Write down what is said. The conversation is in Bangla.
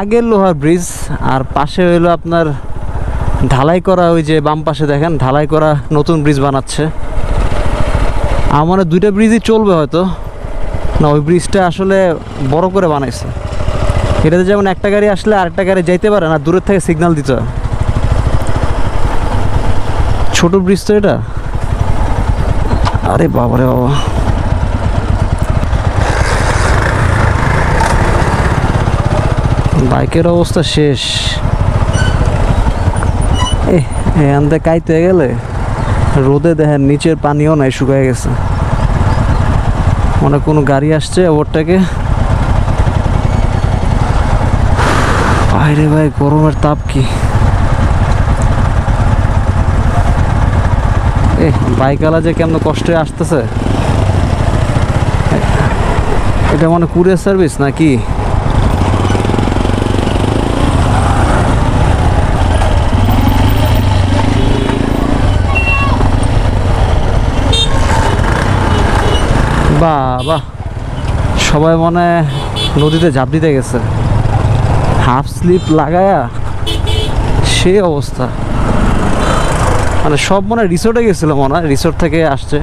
আগের লোহার ব্রিজ আর পাশে হইল আপনার ঢালাই করা, ওই যে বাম পাশে দেখেন, ঢালাই করা নতুন ব্রিজ বানাচ্ছে। আমার দুইটা ব্রিজই চলবে হয়তো। না, ওই ব্রিজটা আসলে বড় করে বানাইছে। এটাতে যেমন একটা গাড়ি আসলে আরেকটা গাড়ি যাইতে পারে না, দূরের থেকে সিগন্যাল দিতে হয়। ছোট ব্রিজ তো এটা? আরে বাবা রে বাবা। বাইকের অবস্থা শেষ। এ এখান থেকে কাইতে গেলে রোদে দেখেন নিচের পানিও নাই, শুকায় গেছে। মনে কোনো গাড়ি আসছে ওরটাকে বাইরে ভাই, গরমের তাপ কি? এ বাইকওয়ালা যে কেমন কষ্টে আসতেছে? এটা মানে কুরিয়ার সার্ভিস নাকি? বাহ সবাই মনে নদীতে ঝাঁপ দিতে গেছে। হাফ স্লিপ লাগায়া সে অবস্থা। মানে সব মনে রিসোর্টে গেছিল মনে হয় রিসোর্ট থেকে আসছে।